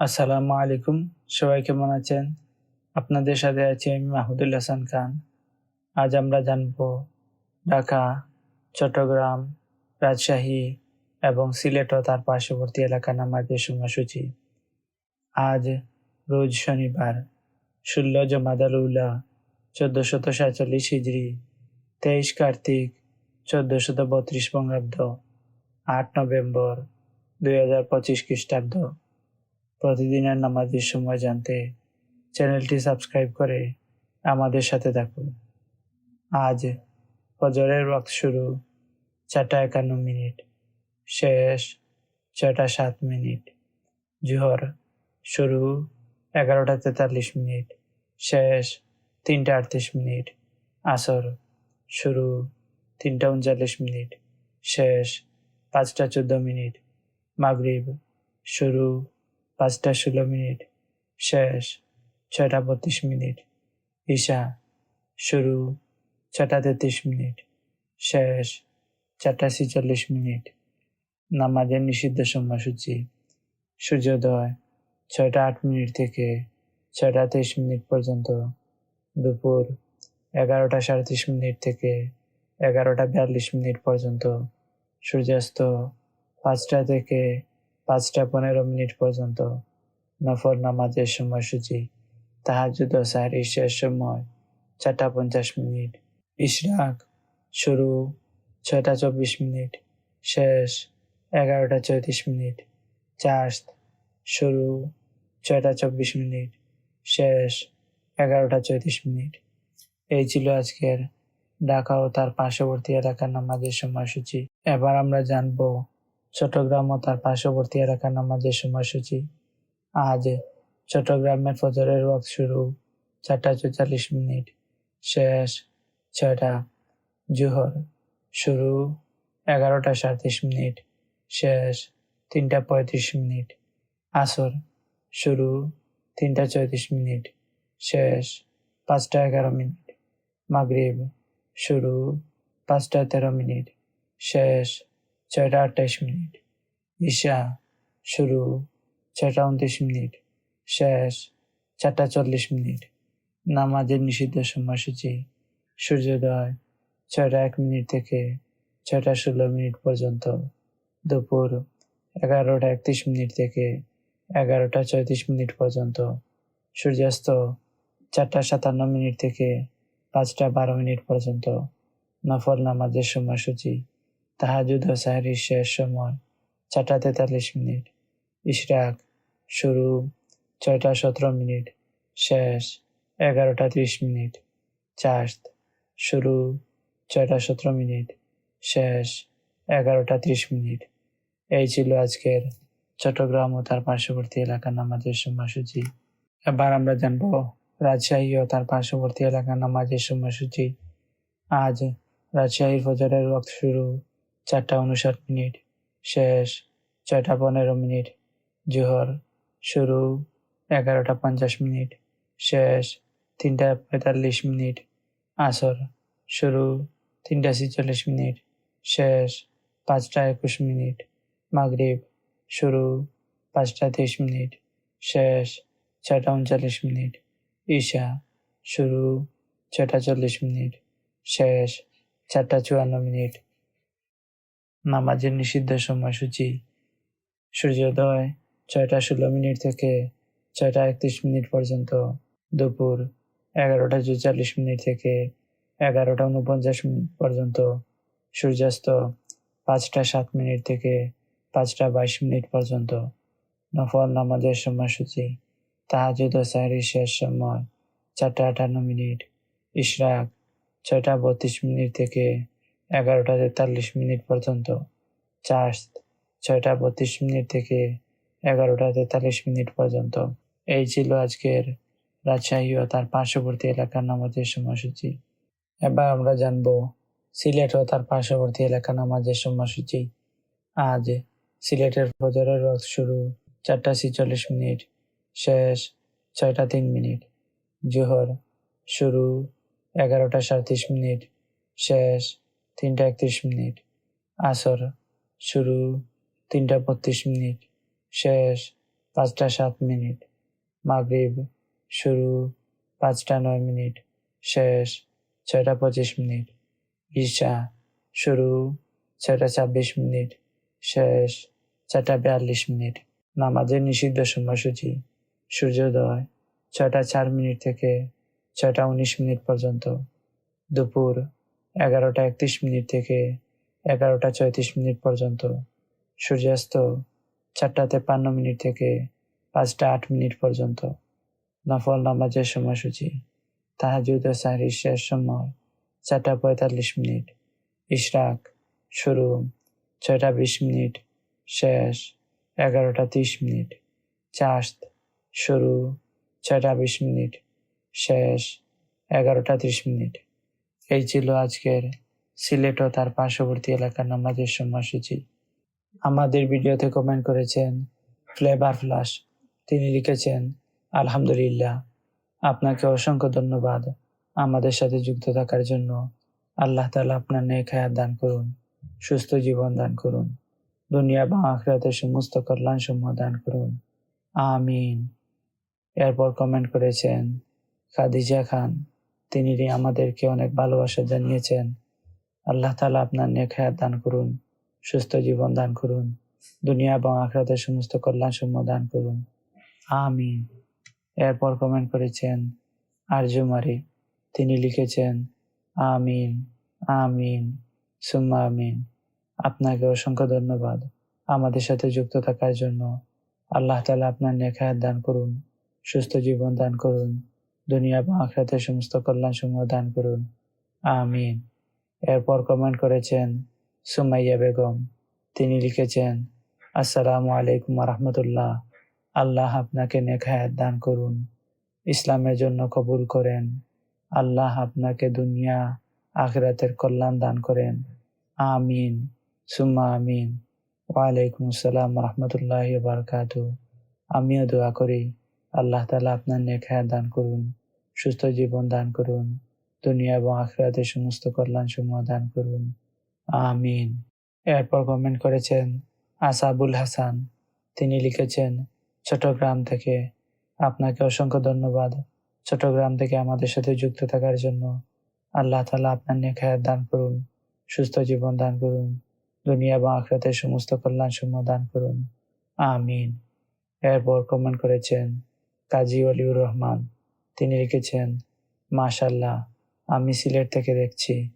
আসসালামু আলাইকুম। সবাই কেমন আছেন? আপনাদের সাথে আছি আমি মাহমুদুল হাসান খান। আজ আমরা জানব ঢাকা, চট্টগ্রাম, রাজশাহী এবং সিলেট ও তার পার্শ্ববর্তী এলাকা নামাজের সময়সূচি। আজ রোজ শনিবার, ষোলো জমাদাল উল্লাহ চোদ্দশত সাতচল্লিশ হিজড়ি তেইশ কার্তিক, চোদ্দশত বত্রিশ বঙ্গাব্দ, আট নভেম্বর, দুই হাজার পঁচিশ খ্রিস্টাব্দ। প্রতিদিনের নামাজের সময় জানতে চ্যানেলটি সাবস্ক্রাইব করে আমাদের সাথে থাকুন। আজ ফজরের ওয়াক্ত শুরু, চারটা একান্ন মিনিট। শেষ, ছয়টা সাত মিনিট। জোহর শুরু, এগারোটা তেতাল্লিশ মিনিট। শেষ, তিনটা আটত্রিশ মিনিট। আসর শুরু, তিনটা উনচল্লিশ মিনিট। শেষ, পাঁচটা চোদ্দ মিনিট। মাগরিব শুরু পাঁচটা ষোলো মিনিট, শেষ ছয়টা বত্রিশ মিনিট, ঈশা শুরু ছটা তেত্রিশ মিনিট, শেষ চারটা ছিচল্লিশ মিনিট, নামাজের নিষিদ্ধ সময়সূচি, সূর্যোদয় ছয়টা আট মিনিট থেকে ছয়টা তেইশ মিনিট পর্যন্ত, দুপুর এগারোটা সাঁত্রিশ মিনিট থেকে এগারোটা বিয়াল্লিশ মিনিট পর্যন্ত, সূর্যাস্ত পাঁচটা থেকে পাঁচটা পনেরো মিনিট পর্যন্ত নফর নামাজের সময়সূচি তাহাজুদ ও সাহারির শেষ সময় চারটা পঞ্চাশ মিনিট। ইশরাক, শুরু ছয়টা চব্বিশ মিনিট, শেষ, এগারোটা চৌত্রিশ মিনিট, চার্জ, শুরু ছয়টা চব্বিশ মিনিট, শেষ, এগারোটা চৌত্রিশ মিনিট। এই ছিল আজকের ঢাকা ও তার পার্শ্ববর্তী এলাকার নামাজের সময়সূচি। এবার আমরা জানব চট্টগ্রাম ও তার পার্শ্ববর্তী এলাকার নামাজের সময়সূচি। আজ চট্টগ্রামের ফজরের ওয়াক্ত শুরু, চারটা চৌচল্লিশ মিনিট। শেষ ছয়টা জোহর শুরু, এগারোটা সাঁত্রিশ মিনিট। শেষ তিনটা পঁয়ত্রিশ মিনিট। আসর শুরু, তিনটা চৌত্রিশ মিনিট। শেষ পাঁচটা এগারো মিনিট। মাগরিব শুরু, পাঁচটা তেরো মিনিট। শেষ ছয়টা আঠাইশ মিনিট। ঈশা, শুরু, ছয়টা উনত্রিশ মিনিট। শেষ, চারটা চল্লিশ মিনিট। নামাজের নিষিদ্ধ সময়সূচি। সূর্যোদয়, ছয়টা এক মিনিট থেকে ছয়টা ষোলো মিনিট পর্যন্ত। দুপুর, এগারোটা একত্রিশ মিনিট থেকে এগারোটা চৌত্রিশ মিনিট পর্যন্ত। সূর্যাস্ত, চারটা সাতান্ন মিনিট থেকে পাঁচটা বারো মিনিট পর্যন্ত। নফল নামাজের সময়সূচি। তাহাজুদ ও শেষ সময় চারটা তেতাল্লিশ মিনিট, ইশরাক শুরু ছয়টা সতেরো মিনিট, শেষ এগারোটা ত্রিশ মিনিট চার্জ শুরু ছয়টা সতেরো মিনিট, শেষ এগারোটা ত্রিশ মিনিট। এই ছিল আজকের চট্টগ্রাম ও তার পার্শ্ববর্তী এলাকার নামাজের সময়সূচি। এবার আমরা জানব রাজশাহী ও তার পার্শ্ববর্তী এলাকার নামাজের সময়সূচি। আজ রাজশাহীর ফজরের ওয়াক্ত শুরু। চারটা উনষাট মিনিট, শেষ ছয়টা পনেরো মিনিট, জোহর শুরু এগারোটা পঞ্চাশ মিনিট, শেষ তিনটা পঁয়তাল্লিশ মিনিট, আসর শুরু তিনটা ছিচল্লিশ মিনিট, শেষ পাঁচটা একুশ মিনিট, মাগরিব শুরু পাঁচটা তেইশ মিনিট, শেষ ছয়টা উনচল্লিশ মিনিট, ঈশা শুরু ছয়টা চল্লিশ মিনিট, শেষ চারটা চুয়ান্ন মিনিট নামাজের নিষিদ্ধ সময়সূচি। সূর্যোদয় ছয়টা ষোলো মিনিট থেকে ছয়টা একত্রিশ মিনিট পর্যন্ত। দুপুর এগারোটা চুয়াল্লিশ মিনিট থেকে এগারোটা উনপঞ্চাশ মিনিট পর্যন্ত। সূর্যাস্ত পাঁচটা সাত মিনিট থেকে পাঁচটা বাইশ মিনিট পর্যন্ত। নফল নামাজের সময়সূচি। তাহাজুদ ও সাহরির শেষ সময় চারটা আটান্ন মিনিট। ইশরাক ছয়টা বত্রিশ মিনিট থেকে এগারোটা তেতাল্লিশ মিনিট পর্যন্ত। চার্জ ছয়টা বত্রিশ মিনিট থেকে এগারোটা তেতাল্লিশ মিনিট পর্যন্ত। এই ছিল আজকের রাজশাহী ও তার পার্শ্ববর্তী এলাকার নামাজের সময়সূচি। এবার আমরা জানব সিলেট ও তার পার্শ্ববর্তী এলাকার নামাজের সময়সূচি। আজ সিলেটের ফজরের রথ শুরু চারটা ছিচল্লিশ মিনিট, শেষ ছয়টা তিন মিনিট। জোহর শুরু এগারোটা সাঁত্রিশ মিনিট, শেষ তিনটা একত্রিশ মিনিট। আসর শুরু তিনটা বত্রিশ মিনিট। শেষ পাঁচটা সাত মিনিট। মাগরিব শুরু পাঁচটা নয় মিনিট। শেষ ছয়টা পঁচিশ মিনিট। ঈশা শুরু ছয়টা ছাব্বিশ মিনিট। শেষ চারটা বিয়াল্লিশ মিনিট। নামাজের নিষিদ্ধ সময়সূচি। সূর্যোদয় ছয়টা চার মিনিট থেকে ছয়টা উনিশ মিনিট পর্যন্ত। দুপুর এগারোটা একত্রিশ মিনিট থেকে এগারোটা চৌত্রিশ মিনিট পর্যন্ত। সূর্যাস্ত চারটা তেপান্ন মিনিট থেকে পাঁচটা আট মিনিট পর্যন্ত। নফল নামাজের সময়সূচি। তাহাজুদ ও সাহরির শেষ সময় চারটা পঁয়তাল্লিশ মিনিট। ইশরাক শুরু ছয়টা বিশ মিনিট। শেষ এগারোটা তিরিশ মিনিট। চাষত শুরু ছয়টা বিশ মিনিট। শেষ এগারোটা তিরিশ মিনিট। এই ছিল আজকের সিলেট ও তার পার্শ্ববর্তী এলাকার নামাজের সময়সূচি। আমাদের ভিডিওতে কমেন্ট করেছেন ফ্লেভার ফ্লাশ। তিনি লিখেছেন, আলহামদুলিল্লাহ, আপনাকে অসংখ্য ধন্যবাদ আমাদের সাথে যুক্ত থাকার জন্য। আল্লাহ তালা আপনার নেক হায়াত দান করুন, সুস্থ জীবন দান করুন, দুনিয়া বা আখরাতের সমস্ত কল্যাণ সমূহ দান করুন। আমিন। এরপর কমেন্ট করেছেন খাদিজা খান তিনি আমাদেরকে অনেক ভালোবাসা জানিয়েছেন। আল্লাহ তালা আপনার নেক হায়াত দান করুন, সুস্থ জীবন দান করুন, দুনিয়া এবং আখরাতের সমস্ত কল্যাণ সমূহ দান করুন। আমিন। এরপর কমেন্ট করেছেন আরজুমারি। তিনি লিখেছেন, আমিন আমিন, সুম্মা আমিন। আপনাকে অসংখ্য ধন্যবাদ আমাদের সাথে যুক্ত থাকার জন্য। আল্লাহ তালা আপনার নেখায়াত দান করুন, সুস্থ জীবন দান করুন। দুনিয়া এবং আখরাতের সমস্ত কল্যাণ সমূহ দান করুন। আমিন। এরপর কমেন্ট করেছেন সুমাইয়া বেগম। তিনি লিখেছেন, আসসালামু আলাইকুম রহমতুল্লাহ। আল্লাহ আপনাকে নেখায়াত দান করুন। ইসলামের জন্য কবুল করেন। আল্লাহ আপনাকে দুনিয়া, আখরাতের কল্যাণ দান করেন। আমিন। সুম্মা আমিন। ওয়ালাইকুম আসসালাম রহমতুল্লাহ বারকাত আমিও দোয়া করি। আল্লাহ তালা আপনার নেখায়াত দান করুন, সুস্থ জীবন দান করুন, দুনিয়া এবং আখরাতের সমস্ত কল্যাণ সমূহ দান করুন। আমিন। এরপর কমেন্ট করেছেন আসাবুল হাসান। তিনি লিখেছেন, চট্টগ্রাম থেকে আপনাকে অসংখ্য ধন্যবাদ। চট্টগ্রাম থেকে আমাদের সাথে যুক্ত থাকার জন্য আল্লাহ তালা আপনার নেখায়াত দান করুন, সুস্থ জীবন দান করুন, দুনিয়া এবং আখরাতের সমস্ত কল্যাণ সমূহ দান করুন। আমিন। এরপর কমেন্ট করেছেন কাজী অলিউর রহমান, তিনি লিখেছেন মাশাল্লাহ আমি সিলেট থেকে দেখছি।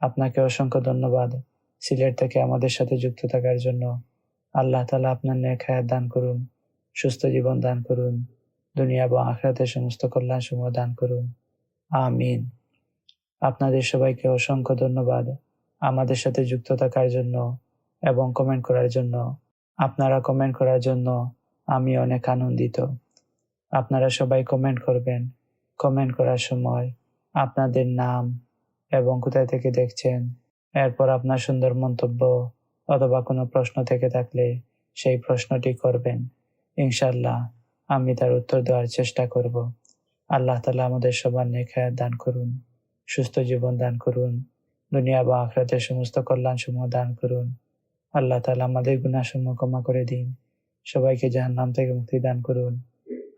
আপনাকে অসংখ্য ধন্যবাদ সিলেট থেকে আমাদের সাথে যুক্ত থাকার জন্য। আল্লাহ তালা আপনার নেখায়াত দান করুন, সুস্থ জীবন দান করুন, দুনিয়া এবং আখরাতের সমস্ত কল্যাণ সমূহ দান করুন। আমিন। আপনাদের সবাইকে অসংখ্য ধন্যবাদ আমাদের সাথে যুক্ত থাকার জন্য এবং কমেন্ট করার জন্য। আপনারা কমেন্ট করার জন্য আমি অনেক আনন্দিত। আপনারা সবাই কমেন্ট করবেন। কমেন্ট করার সময় আপনাদের নাম এবং কোথায় থেকে দেখছেন, এরপর আপনার সুন্দর মন্তব্য অথবা কোনো প্রশ্ন থেকে থাকলে সেই প্রশ্নটি করবেন। ইনশাল্লাহ আমি তার উত্তর দেওয়ার চেষ্টা করব। আল্লাহ তালা আমাদের সবার নেখায় দান করুন, সুস্থ জীবন দান করুন, দুনিয়া বা আখরাতের সমস্ত কল্যাণ সমূহ দান করুন। আল্লাহ তালা আমাদের গুণাসমূহ ক্ষমা করে দিন। সবাইকে জাহান নাম থেকে মুক্তি দান করুন।